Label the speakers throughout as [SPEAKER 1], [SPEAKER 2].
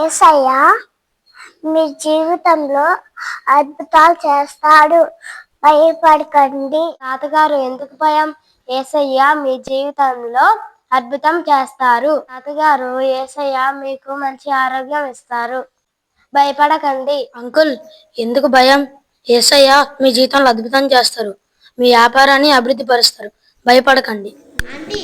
[SPEAKER 1] ఏసయ్య మీ జీవితంలో అద్భుతాలు చేస్తాడు. భయపడకండి. తాతగారు ఎందుకు భయం? ఏసయ్య మీ జీవితంలో అద్భుతం చేస్తారు. తాతగారు ఏసయ్య మీకు మంచి ఆరోగ్యం ఇస్తారు. భయపడకండి.
[SPEAKER 2] అంకుల్ ఎందుకు భయం? ఏసయ్య మీ జీవితంలో అద్భుతం చేస్తారు. మీ వ్యాపారాన్ని అభివృద్ధి పరుస్తారు. భయపడకండి.
[SPEAKER 3] ఆంటీ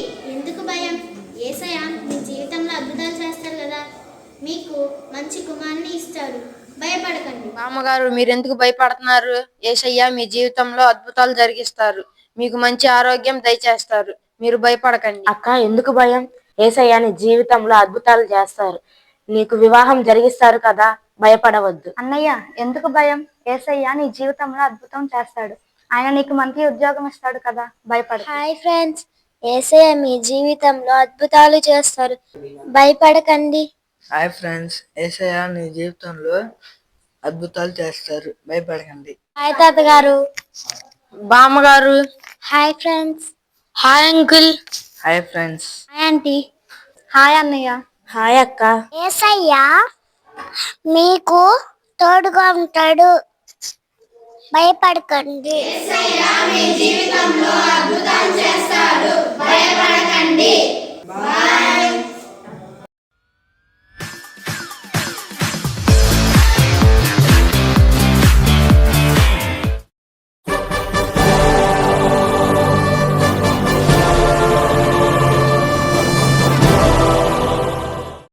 [SPEAKER 3] మీకు మంచి కుమార్ని ఇస్తాడు. భయపడకండి.
[SPEAKER 4] మామగారు మీరెందుకు భయపడుతున్నారు? ఏసయ్య మీ జీవితంలో అద్భుతాలు జరిగిస్తారు. మీకు మంచి ఆరోగ్యం దయచేస్తారు. మీరు భయపడకండి.
[SPEAKER 5] అక్క ఎందుకు భయం? ఏసయ్య నీ జీవితంలో అద్భుతాలు చేస్తారు. నీకు వివాహం జరిగిస్తారు కదా భయపడవద్దు.
[SPEAKER 6] అన్నయ్య ఎందుకు భయం? ఏసయ్య నీ జీవితంలో అద్భుతం చేస్తాడు. ఆయన నీకు మంచి ఉద్యోగం ఇస్తాడు కదా భయపడ
[SPEAKER 1] హాయ్ ఫ్రెండ్స్ ఏసయ్య మీ జీవితంలో అద్భుతాలు చేస్తారు. భయపడకండి.
[SPEAKER 7] హాయ్ ఫ్రెండ్స్ ఏసయ్య నీ జీవితంలో అద్భుతాలు చేస్తారు. భయపడకండి.
[SPEAKER 1] హాయ్ తాతగారు.
[SPEAKER 4] బామ్మగారు.
[SPEAKER 1] Hi friends.
[SPEAKER 2] Hi uncle.
[SPEAKER 7] Hi friends.
[SPEAKER 1] Hi aunty.
[SPEAKER 6] Hi అన్నయ్య.
[SPEAKER 5] హాయ్ అక్క.
[SPEAKER 1] ఏసయ్య మీకు తోడుగా ఉంటాడు. భయపడకండి.
[SPEAKER 3] మీ జీవితంలో అద్భుతాలు చేస్తాడు. భయపడకండి